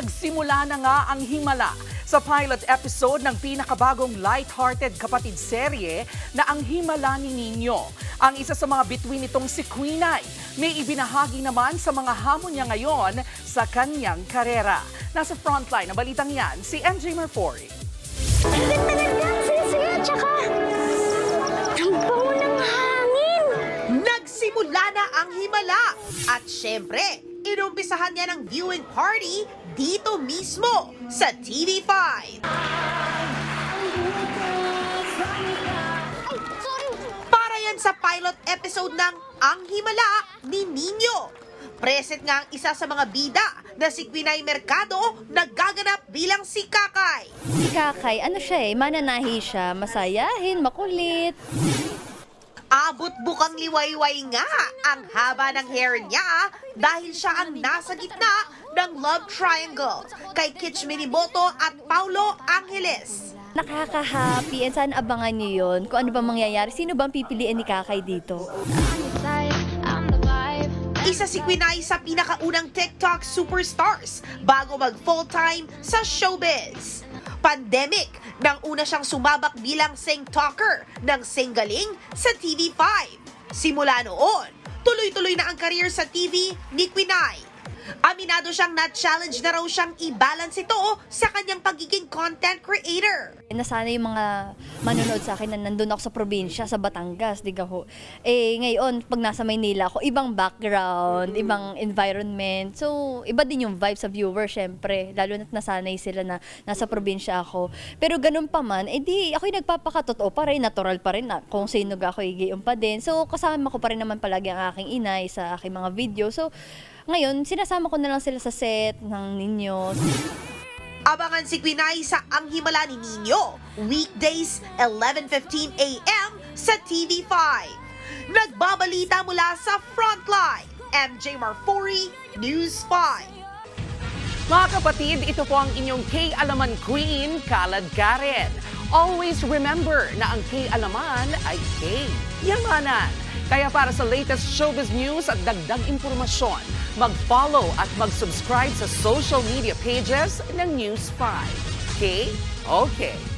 nagsimula na nga ang himala sa pilot episode ng pinakabagong light-hearted kapatid serye na ang Himala ni Nino. Ang isa sa mga bituin nitong si Queen Ay may ibinahagi naman sa mga hamon niya ngayon sa kanyang karera. Nasa frontline na balitang yan si MJ hangin. Nagsimula na ang himala. At syempre, inumpisahan niya ng viewing party dito mismo sa TV5. Sorry. Para yan sa pilot episode ng Ang Himala ni Nino. Present nga ang isa sa mga bida na si Quinay Mercado nagaganap bilang si Kakay. Si Kakay, ano siya eh, mananahi siya, masayahin, makulit. Abot bukang liwayway nga ang haba ng hair niya dahil siya ang nasa gitna ng love triangle kay Kitch Minimoto at Paulo Angeles. Nakaka-happy and sana abangan niyo yun kung ano ba mangyayari. Sino bang pipiliin ni Kakay dito? Isa si Quinay sa pinakaunang TikTok superstars bago mag full-time sa showbiz. Pandemic, nang una siyang sumabak bilang sing-talker ng singgaling sa TV5. Simula noon, tuloy-tuloy na ang career sa TV ni Quinay. Aminado siyang na-challenge na raw siyang i-balance ito sa kanyang pagiging content creator. Nasana yung mga manonood sa akin na nandun ako sa probinsya, sa Batangas, di ho. Eh, ngayon, pag nasa Maynila ako, ibang background, ibang environment. So, iba din yung vibe sa viewer, syempre. Lalo na't nasanay sila na nasa probinsya ako. Pero ganun pa man, eh di, ako'y nagpapakatotoo pa rin, natural pa rin na kung sino ga ako'y gayon pa din. So, kasama ko pa rin naman palagi ang aking inay sa aking mga video. So, ngayon, sinasama ko na lang sila sa set ng ninyo. Abangan si Quinay sa Ang Himala ni Nino, weekdays 11.15 a.m. sa TV5. Nagbabalita mula sa Frontline, MJ Marfori, News 5. Mga kapatid, ito po ang inyong K-Alaman Queen, Kalad Karen. Always remember na ang K-Alaman ay K-Yamanan. Kaya para sa latest showbiz news at dagdag impormasyon, mag-follow at mag-subscribe sa social media pages ng News 5. K? Okay.